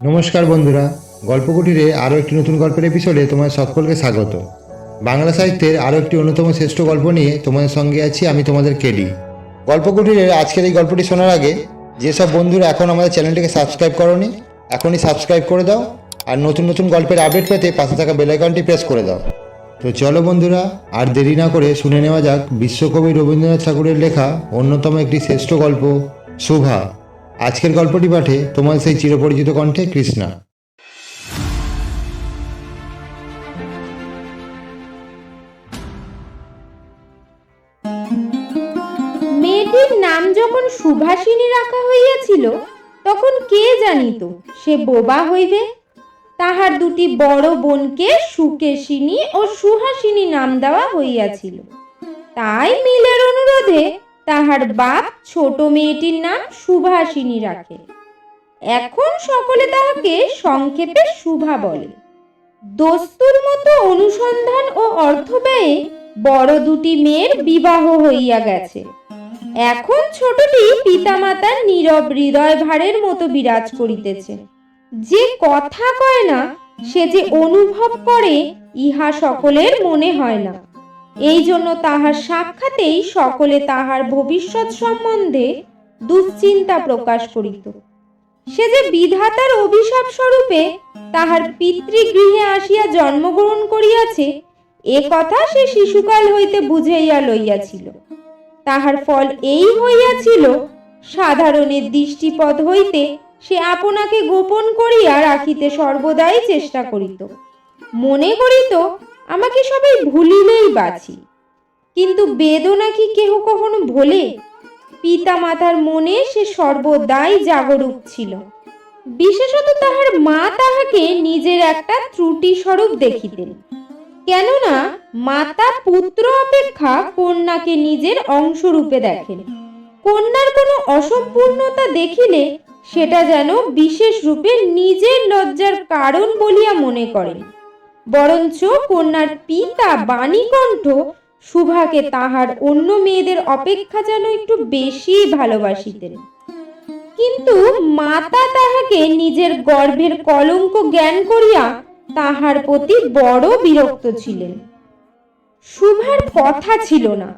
নমস্কার বন্ধুরা, গল্পকুটিরে আরও একটি নতুন গল্পের এপিসোডে তোমার সকলকে স্বাগত। বাংলা সাহিত্যের আরও একটি অন্যতম শ্রেষ্ঠ গল্প নিয়ে তোমাদের সঙ্গে আছি আমি তোমাদের কেডি গল্পকুটিরের আজকের এই গল্পটি শোনার আগে, যেসব বন্ধুরা এখন আমাদের চ্যানেলটিকে সাবস্ক্রাইব করনি, এখনই সাবস্ক্রাইব করে দাও আর নতুন নতুন গল্পের আপডেট পেতে পাশে থাকা বেলাইকনটি প্রেস করে দাও। তো চলো বন্ধুরা, আর দেরি না করে শুনে নেওয়া যাক বিশ্বকবি রবীন্দ্রনাথ ঠাকুরের লেখা অন্যতম একটি শ্রেষ্ঠ গল্প শুভা আজকের গল্পটি পাঠে তোমার সেই চিরপরিচিত কণ্ঠে কৃষ্ণা। মেয়েটির নাম যখন সুভাষিনী রাখা হইয়াছিল, তখন কে জানিত সে বোবা হইবে? তাহার দুটি বড় বোনকে সুকেশিনী ও সুহাসিনী নাম দেওয়া হইয়াছিল। তাই মিলের অনুরোধে তাহার বাপ ছোট মেয়েটির নাম সুভাষিনী রাখে। এখন সকলে তাহাকে সংক্ষেপে শুভা বলে। দস্তুর মতো অনুসন্ধান ও অর্থ ব্যয়ে বড় দুটি মেয়ের বিবাহ হইয়া গেছে। এখন ছোটটি পিতামাতার নীরব হৃদয় ভারের মতো বিরাজ করিতেছে। যে কথা কয় না, সে যে অনুভব করে, ইহা সকলের মনে হয় না। এই জন্য তাহার সাক্ষাতেই সকলে তাহার ভবিষ্যৎ সম্বন্ধে দুশ্চিন্তা প্রকাশ করিত। সে যে বিধাতার অভিশাপ স্বরূপে তাহার পিতৃগৃহে আসিয়া জন্মগ্রহণ করিয়াছে, এ কথা সে শিশুকাল হইতে বুঝাইয়া লইয়াছিল। তাহার ফল এই হইয়াছিল সাধারণের দৃষ্টিপথ হইতে সে আপনাকে গোপন করিয়া রাখিতে সর্বদাই চেষ্টা করিত। মনে করিত আমাকে সবাই ভুলিলেই বাঁচি। কিন্তু বেদনা কি কেহ কখনো ভোলে? পিতা মাতার মনে সে সর্বদাই জাগরূক ছিল। বিশেষত তাহার মা তাহাকে নিজের একটা ত্রুটি স্বরূপ দেখিতেন। কেননা মাতা পুত্র অপেক্ষা কন্যাকে নিজের অংশরূপে দেখেন। কন্যার কোনো অসম্পূর্ণতা দেখিলে সেটা যেন বিশেষ রূপে নিজের লজ্জার কারণ বলিয়া মনে করেন। বরঞ্চ কন্যার পিতা বাণীকণ্ঠ সুভাকে তাহার অন্য মেয়েদের অপেক্ষা যেন একটু বেশি ভালোবাসিতেন। কিন্তু মাতা তাহাকে নিজের গর্ভের কলঙ্ক জ্ঞান করিয়া তাহার প্রতি বড় বিরক্ত ছিলেন। শুভার কথা ছিল না,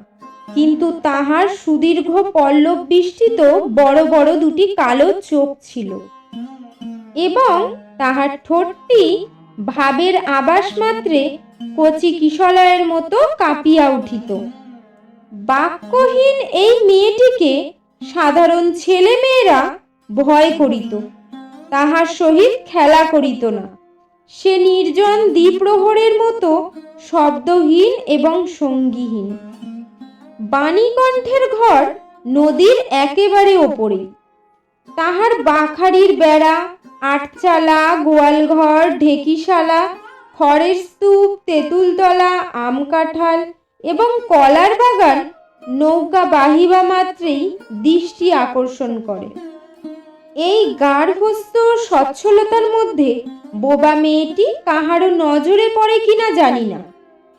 কিন্তু তাহার সুদীর্ঘ পল্লব বিষ্ঠিত বড় বড় দুটি কালো চোখ ছিল এবং তাহার ঠোঁটটি ভাবের আবাস মাত্রে কচি কিশলয়ের মতো কাঁপিয়া উঠিত। বাক্যহীন এই মেয়েটিকে সাধারণ ছেলে মেয়েরা ভয় করিত, তাহার সহিত খেলা করিত না। সে নির্জন দ্বিপ্রহরের মতো শব্দহীন এবং সঙ্গীহীন। বাণীকণ্ঠের ঘর নদীর একেবারে ওপরে। তাহার বাখারির বেড়া আটচালা, গোয়ালঘর, ঢেকিশালা, খড়ের স্তূপ, তেঁতুলতলা, আম কাঁঠাল এবং কলার বাগান নৌকা বাহিবা মাত্রেই দৃষ্টি আকর্ষণ করে। এই গার্হস্থ সচ্ছলতার মধ্যে বোবা মেয়েটি কাহারও নজরে পড়ে কিনা জানি না।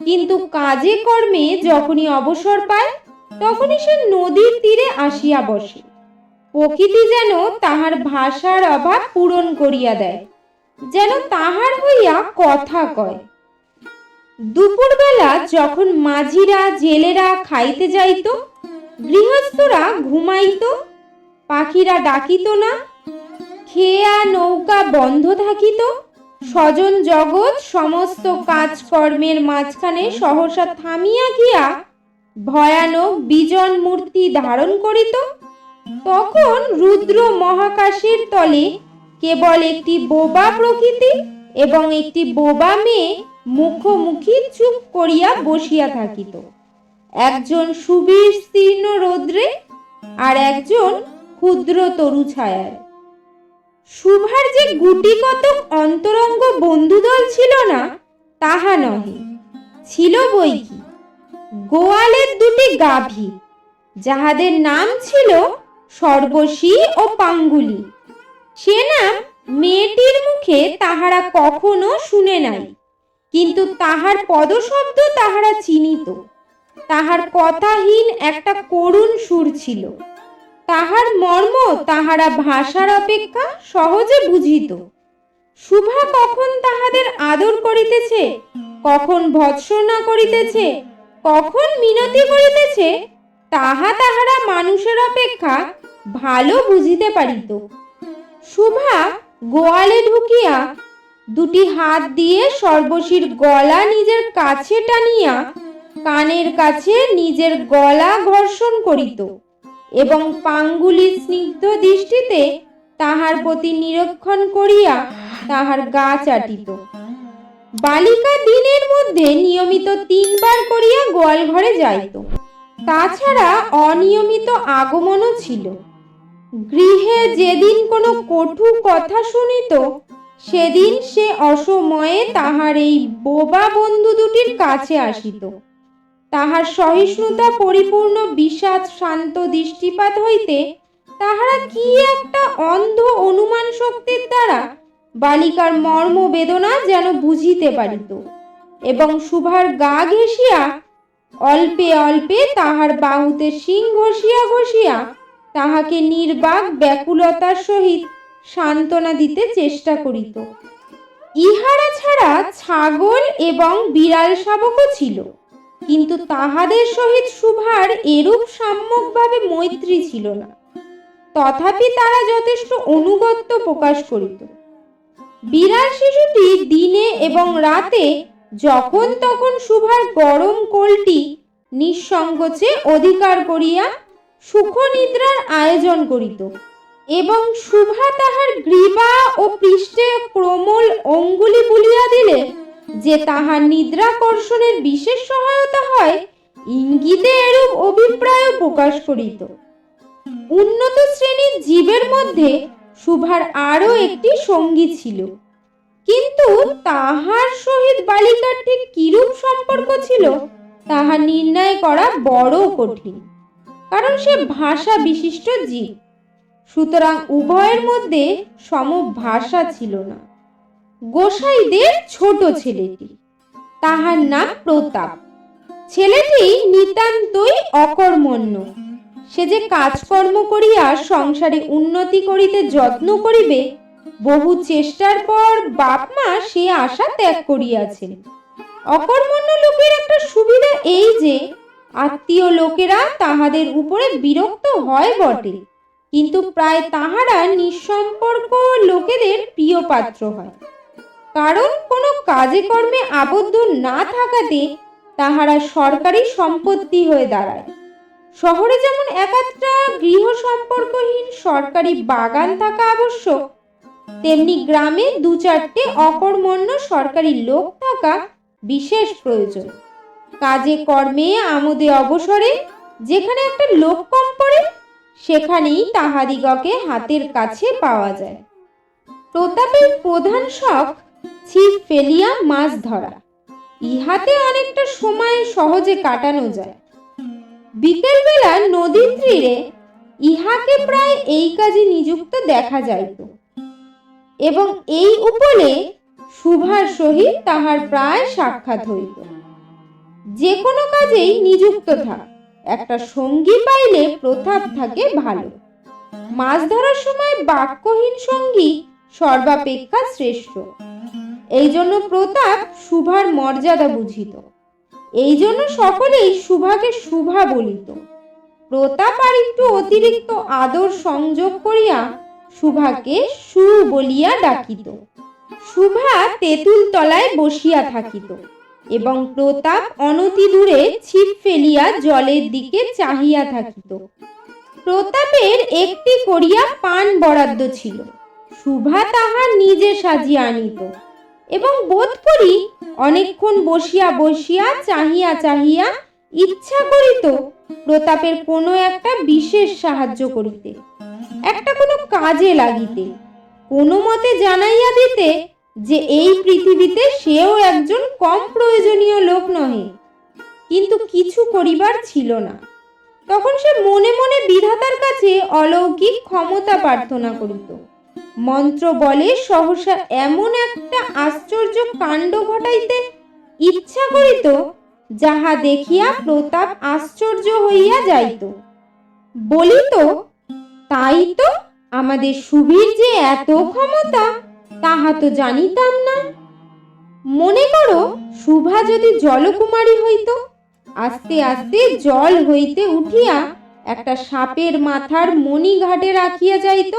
কিন্তু কাজে কর্মে যখনই অবসর পায়, তখনই সে নদীর তীরে আসিয়া বসে। প্রকৃতি যেন তাহার ভাষার অভাব পূরণ করিয়া দেয়, যেন তাহার হইয়া কথা কয়। দুপুরবেলা যখন মাঝিরা, জেলেরা খাইতে যাইত, গৃহস্থরা ঘুমাইত, পাখিরা ডাকিত না, খেয়া নৌকা বন্ধ থাকিত, স্বজন জগৎ সমস্ত কাজকর্মের মাঝখানে সহসা থামিয়া গিয়া ভয়ানক বিজন মূর্তি ধারণ করিত তখন রুদ্র মহাকাশের তলে কেবল একটি বোবা প্রকৃতি এবং একটি বোবা মেয়ে মুখোমুখি চুপ করিয়া বসিয়া থাকিত। একজন সুবিস্তীর্ণ রৌদ্রে আর একজন ক্ষুদ্র তরু ছায়ায়। শুভার যে গুটি কতক অন্তরঙ্গ বন্ধুদল ছিল না, তাহা নহে, ছিল বই কি গোয়ালের দুটি গাভী, যাহাদের নাম ছিল সর্বশী ও পাঙ্গুলি। সে নাম মেয়েটির মুখে তাহারা কখনো শুনে নাই। কিন্তু তাহার পদশব্দ তাহারা চিনিত। তাহার কথাহীন একটা করুণ সুর ছিল। তাহার মর্ম তাহারা ভাষার অপেক্ষা সহজে বুঝিত। শুভা কখন তাহাদের আদর করিতেছে, কখন ভৎসনা করিতেছে, কখন মিনতি করিতেছে, তাহা তাহারা মানুষের অপেক্ষা ভালো বুঝিতে পারিত। শুভা গোয়ালে ঢুকিয়া দুটি হাত দিয়ে সর্বশীর গলা নিজের কাছে টানিয়া কানের কাছে নিজের গলা ঘর্ষণ করিত এবং পাঙ্গুলির স্নিগ্ধ দৃষ্টিতে তাহার প্রতি নিরীক্ষণ করিয়া তাহার গা চাটিত। বালিকা দিনের মধ্যে নিয়মিত তিনবার করিয়া গোয়াল ঘরে যাইত। তাছাড়া অনিয়মিত আগমনও ছিল। গৃহে যেদিন কোনো কটু কথা শুনিত, সেদিন সে অসময়ে তাহার এই বোবা বন্ধু দুটির কাছে আসিত। তাহার সহিষ্ণুতা পরিপূর্ণ বিষাদ শান্ত দৃষ্টিপাত হইতে তাহারা কি একটা অন্ধ অনুমান শক্তির দ্বারা বালিকার মর্ম বেদনা যেন বুঝিতে পারিত এবং শুভার গা ঘেঁষিয়া অল্পে অল্পে তাহার বাহুতে শিং ঘষিয়া ঘষিয়া তাহাকে নির্বাক ব্যাকুলতার সহিত সান্ত্বনা দিতে চেষ্টা করিত। ইহারা ছাড়া ছাগল এবং বিড়াল শাবকও ছিল, কিন্তু তাহাদের সহিত সুভার এরূপ সাম্যকভাবে মৈত্রী ছিল না। তথাপি তারা যথেষ্ট অনুগত্য প্রকাশ করিত। বিড়াল শিশুটি দিনে এবং রাতে যখন তখন সুভার গরম কোলটি নিঃসংকোচে অধিকার করিয়া সুখনিদ্রার আয়োজন করিত এবং শুভা তাহার গ্রীবা ও পৃষ্ঠে ক্রমল অঙ্গুলি বুলিয়া দিলে যে তাহার নিদ্রাকর্ষণের বিশেষ সহায়তা হয়, ইঙ্গিতে এরূপ অভিপ্রায় প্রকাশ করিত। উন্নত শ্রেণির জীবের মধ্যে শুভার আরও একটি সঙ্গী ছিল। কিন্তু তাহার সহিত বালিকার ঠিক কিরূপ সম্পর্ক ছিল, তাহা নির্ণয় করা বড় কঠিন। কারণ সে ভাষা বিশিষ্ট জীব। সুতরাং উভয়ের মধ্যে সম ভাষা ছিল না। গোসাইদের ছোট ছেলেটি, তাহার নাম প্রতাপ। ছেলেটি নিতান্তই অকর্মণ্য। সে যে কাজকর্ম করিয়া সংসারে উন্নতি করিতে যত্ন করিবে, বহু চেষ্টার পর বাপ মা সে আশা ত্যাগ করিয়াছেন। অকর্মণ্য লোকের একটা সুবিধা এই যে আত্মীয় লোকেরা তাহাদের উপরে বিরক্ত হয় বটে। কিন্তু প্রায় তাহারা নিঃসম্পর্ক লোকেদের প্রিয় পাত্র হয়। কারণ কোনো কাজে কর্মে আবদ্ধ না থাকাতে তাহারা সরকারি সম্পত্তি হয়ে দাঁড়ায়। শহরে যেমন একাত্রা গৃহ সম্পর্কহীন সরকারি বাগান থাকা আবশ্যক, তেমনি গ্রামে দু চারটে অকর্মণ্য সরকারি লোক থাকা বিশেষ প্রয়োজন। কাজে কর্মে, আমোদে অবসরে, যেখানে একটা লোক কম পড়ে, সেখানেই তাহাদিগকে হাতের কাছে পাওয়া যায়। প্রতাপের প্রধান শখ, ছিপ ফেলিয়া মাছ ধরা। ইহাতে অনেকটা সময় সহজে কাটানো যায়। বিকেলবেলা নদীর তীরে ইহাকে প্রায় এই কাজে নিযুক্ত দেখা যাইত। এবং এই উপলে শুভার সহিত তাহার প্রায় সাক্ষাৎ হইত। যে কোনো কাজেই নিযুক্ত থাক। একটা সঙ্গী পাইলে প্রতাপ থাকে ভালো। মাছ ধরার সময় বাক্যহীন সঙ্গী সর্বাপেক্ষা শ্রেষ্ঠ। এই জন্য প্রতাপ শুভার মর্যাদা বুঝিত। এই জন্য সকলেই শুভাকে শুভা বলিত। প্রতাপ আর একটু অতিরিক্ত আদর সংযোগ করিয়া শুভাকে সু বলিয়া ডাকিত। শুভা তেঁতুল তলায় বসিয়া থাকিত। এবং প্রতাপ অনতি দূরে ছিপ ফেলিয়া জলের দিকে চাহিয়া থাকিত। প্রতাপের একটি করিয়া পান বরাদ্দ ছিল। শুভা তাহা নিজে সাজিয়া আনিত এবং বোধ করি অনেকক্ষণ বসিয়া বসিয়া চাহিয়া চাহিয়া ইচ্ছা করিত প্রতাপের কোনো একটা বিশেষ সাহায্য করিতে। একটা কোনো কাজে লাগিতে। কোনো মতে জানাইয়া দিতে যে এই পৃথিবীতে সেও একজন কম প্রয়োজনীয় লোক নহে। কিন্তু কিছু করিবার ছিল না। তখন সে মনে মনে বিধাতার কাছে অলৌকিক ক্ষমতা প্রার্থনা করিত। মন্ত্র বলে সহসা এমন একটা আশ্চর্য কাণ্ড ঘটাইতে ইচ্ছা করিত, যাহা দেখিয়া প্রতাপ আশ্চর্য হইয়া যাইত। বলিত, তাই তো আমাদের সুবীর যে এত ক্ষমতা, তাহা তো জানিতাম না। মনে করো শুভা যদি জলকুমারী হইত, আস্তে আস্তে জল হইতে উঠিয়া একটা সাপের মাথার মণি ঘাটে রাখিয়া যাইত।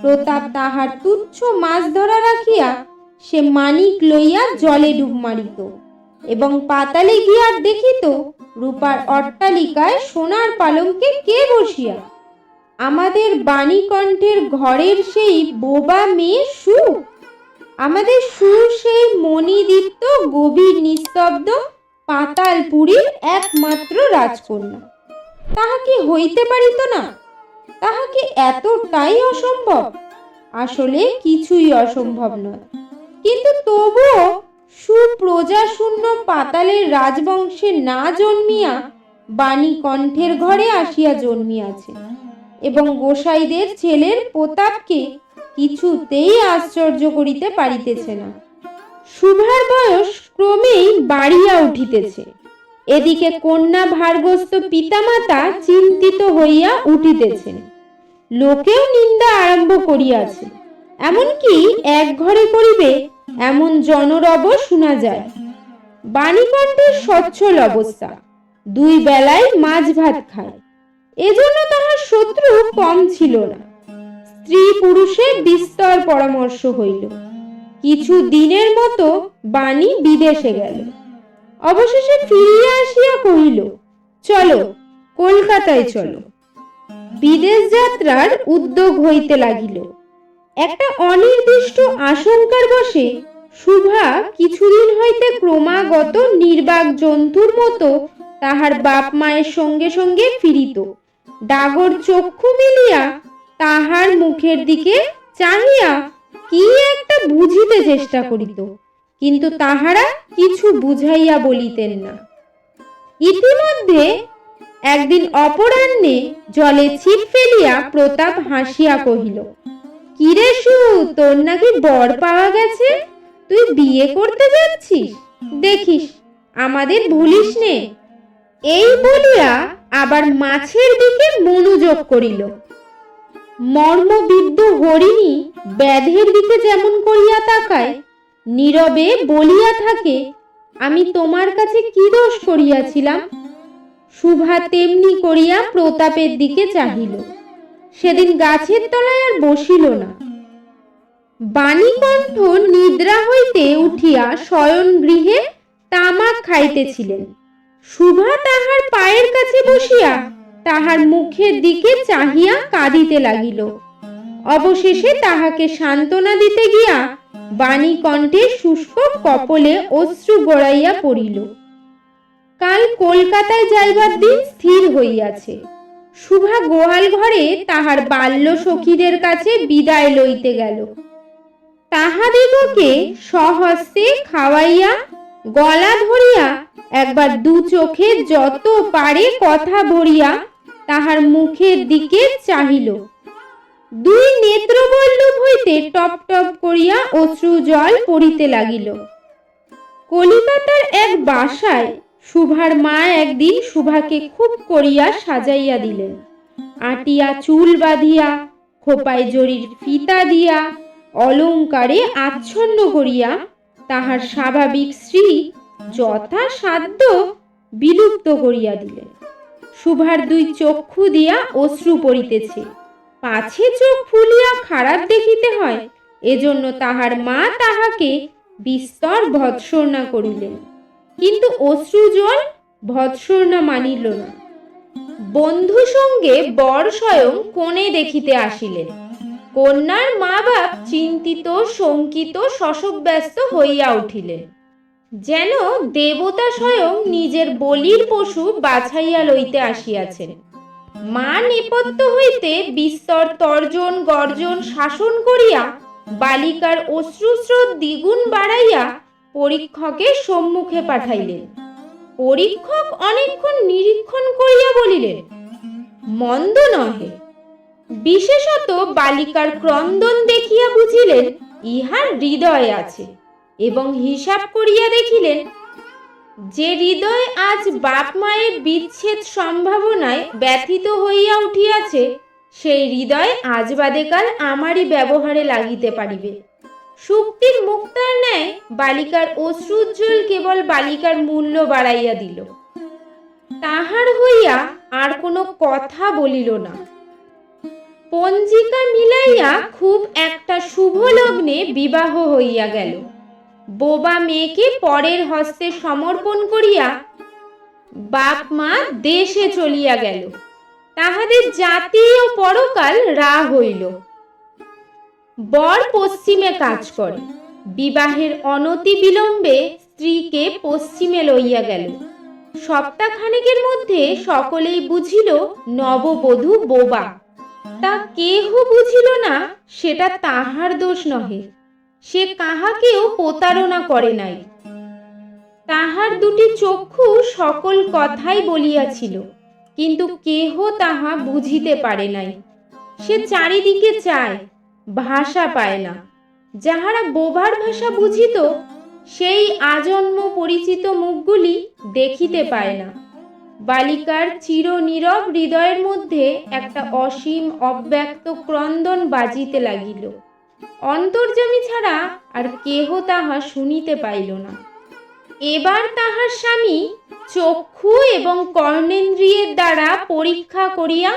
প্রতাপ তাহার তুচ্ছ মাছ ধরা রাখিয়া সে মানিক লইয়া জলে ডুব মারিত এবং পাতালে গিয়া দেখিত রূপার অট্টালিকায় সোনার পালঙ্কে কে বসিয়া? আমাদের বাণীকণ্ঠের ঘরের সেই বোবা মেয়ে সু আমাদের সুর সেই মণিদীপ্ত, গভীর, নিস্তব্ধ, পাতালপুরীর একমাত্র রাজকন্যা। তাহা কি হইতে পারিত না। তাহা কি এতটাই অসম্ভব। আসলে কিছুই অসম্ভব নয়। কিন্তু তবুও সুপ্রজাশূন্য পাতালের রাজবংশে না জন্মিয়া বাণী কণ্ঠের ঘরে আসিয়া জন্মিয়াছে এবং গোসাইদের ছেলের প্রতাপকে কিছুতেই আশ্চর্য করিতে পারিতেছে না। শুভার বয়স ক্রমেই বাড়িয়া উঠিতেছে। এদিকে কন্যা ভারগ্রস্ত পিতামাতা চিন্তিত হইয়া উঠিতেছেন। লোকেও নিন্দা আরম্ভ করিয়াছে। এমনকি এক ঘরে করিবে এমন জনরব শোনা যায়। বাণীকণ্ঠের সচ্ছল অবস্থা। দুই বেলায় মাছ ভাত খায়। এজন্য তাহার শত্রু কম ছিল না। স্ত্রী পুরুষের বিস্তর পরামর্শ হইল। কিছু দিনের মতো বাণী বিদেশে গেল। অবশেষে ফিরিয়া আসিয়া কহিল, চলো, কলকাতায় চলো। বিদেশ যাত্রার উদ্যোগ হইতে লাগিল। একটা অনির্দিষ্ট আশঙ্কার বসে শুভা কিছুদিন হইতে ক্রমাগত নির্বাক জন্তুর মতো তাহার বাপ মায়ের সঙ্গে সঙ্গে ফিরিত। ডাগর চক্ষু মিলিয়া তাহার মুখের দিকে চাহিয়া কি একটা বুঝিতে চেষ্টা করিত, কিন্তু তাহারা কিছু বুঝাইয়া বলিতেন না। ইতিমধ্যে একদিন অপরাহ্নে জলে ছিপ ফেলিয়া প্রতাপ হাসিয়া কহিল, কিরে সু তোর নাকি বর পাওয়া গেছে? তুই বিয়ে করতে যাচ্ছিস? দেখিস, আমাদের ভুলিস নে। এই বলিয়া আবার মাছের দিকে মনোযোগ করিল। মর্মবিদ্ধ হরিণী ব্যাধের দিকে যেমন করিয়া তাকায়, নীরবে বলিয়া থাকে, আমি তোমার কাছে কি দোষ করিয়াছিলাম? শুভা তেমনি করিয়া প্রতাপের দিকে চাহিল। সেদিন গাছের তলায় আর বসিল না। বাণীকণ্ঠ নিদ্রা হইতে উঠিয়া শয়ন গৃহে তামাক খাইতেছিলেন। শুভা তাহার পায়ের কাছে বসিয়া তাহার মুখের দিকে চাহিয়া কাঁদিতে লাগিল। অবশেষে তাহাকে সান্ত্বনা দিতে গিয়া বাণী কণ্ঠে শুষ্ক কপলে অশ্রু গড়াইয়া পড়িল। কাল কলকাতায় যাইবার দিন স্থির হইয়াছে। শুভা গোয়াল ঘরে তাহার বাল্য সখীদের কাছে বিদায় লইতে গেল। তাহাদিগকে সহস্তে খাওয়াইয়া, গলা ধরিয়া একবার দু চোখে যত পারে কথা ভরিয়া তাহার মুখের দিকে চাহিল। দুই নেত্রবল্লভ হইতে টপ টপ করিয়া অশ্রু জল পড়িতে লাগিল। কলিকাতার এক বাসায় শুভার মা একদিন শুভাকে খুব করিয়া সাজাইয়া দিলেন। আটিয়া চুল বাঁধিয়া, খোপায় জরির ফিতা দিয়া অলংকারে আচ্ছন্ন করিয়া তাহার স্বাভাবিক স্ত্রী যথাসাধ্য বিলুপ্ত করিয়া দিলেন। শুভার দুই চক্ষু দিয়া অশ্রু পড়িতেছে। পাছে চোখ ফুলিয়া খারাপ দেখিতে হয়, এজন্য তাহার মা তাহাকে বিস্তর ভৎসর্ণা করিলেন। কিন্তু অশ্রু জল ভৎসর্ণা মানিল না। বন্ধু সঙ্গে বর স্বয়ং কোণে দেখিতে আসিলেন। কন্যার মা বাপ চিন্তিত, শঙ্কিত, শশব্যস্ত হইয়া উঠিলেন। যেন দেবতা স্বয়ং নিজের বলির পশু বাছাইয়া লইতে আসিয়াছেন। মা নেপথ্য হইতে বিস্তর তর্জন গর্জন শাসন করিয়া বালিকার অশ্রুস্রোত দ্বিগুণ বাড়াইয়া পরীক্ষকের সম্মুখে পাঠাইলেন। পরীক্ষক অনেকক্ষণ নিরীক্ষণ করিয়া বলিলেন, মন্দ নহে। বিশেষত বালিকার ক্রন্দন দেখিয়া বুঝিলেন ইহার হৃদয় আছে। এবং হিসাব করিয়া দেখিলেন যে হৃদয় আজ বাপ মায়ের বিচ্ছেদ সম্ভাবনায় ব্যথিত হইয়া উঠিয়াছে, সেই হৃদয় আজ বাদেকাল আমারই ব্যবহারে লাগিতে পারিবে। সুক্তির মুক্তার ন্যায় বালিকার অশ্রুজ্জ্বল কেবল বালিকার মূল্য বাড়াইয়া দিল। তাহার হইয়া আর কোনো কথা বলিল না। পঞ্জিকা মিলাইয়া খুব একটা শুভ লগ্নে বিবাহ হইয়া গেল। বোবা মেয়েকে পরের হস্তে সমর্পণ করিয়া বাপ মা দেশে চলিয়া গেল। তাহাদের জাতি ও পরকাল রা হইল। বর পশ্চিমে কাজ করে। বিবাহের অনতি বিলম্বে স্ত্রীকে পশ্চিমে লইয়া গেল। সপ্তাহখানেকের মধ্যে সকলেই বুঝিল, নববধূ বোবা। তা কেহ বুঝিল না, সেটা তাহার দোষ নহে। সে কাহাকেও প্রতারণা করে নাই। তাহার দুটি চক্ষু সকল কথাই বলিয়াছিল, কিন্তু কেহ তাহা বুঝিতে পারে নাই। সে চারিদিকে চায়, ভাষা পায় না। যাহারা বোবার ভাষা বুঝিত, সেই আজন্ম পরিচিত মুখগুলি দেখিতে পায় না। বালিকার চির নীরব হৃদয়ের মধ্যে একটা অসীম অব্যক্ত ক্রন্দন বাজিতে লাগিল। অন্তর্যামী ছাড়া আর কেহ তাহা শুনিতে পাইল না। এবার তাহার স্বামী চক্ষু এবং কর্ণেন্দ্রিয়ের দ্বারা পরীক্ষা করিয়া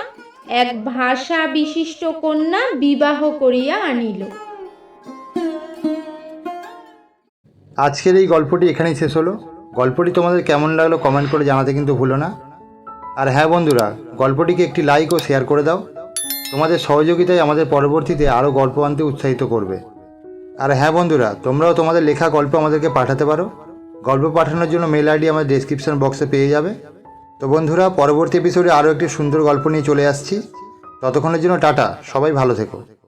এক ভাষা বিশিষ্ট কন্যা বিবাহ করিয়া আনিল। আজকের এই গল্পটি এখানেই শেষ হলো। গল্পটি তোমাদের কেমন লাগল কমেন্ট করে জানাতে কিন্তু ভুলো না। আর হ্যাঁ বন্ধুরা, গল্পটিকে একটি লাইক ও শেয়ার করে দাও। তোমাদের সহযোগিতাই আমাদের পরবর্তীতে আরও গল্প আনতে উৎসাহিত করবে। আর হ্যাঁ বন্ধুরা, তোমরাও তোমাদের লেখা গল্প আমাদেরকে পাঠাতে পারো। গল্প পাঠানোর জন্য মেল আইডি আমাদের ডিসক্রিপশন বক্সে পেয়ে যাবে। তো বন্ধুরা, পরবর্তী এপিসোডে আরও একটি সুন্দর গল্প নিয়ে চলে আসছি। ততক্ষণের জন্য টাটা, সবাই ভালো থেকো।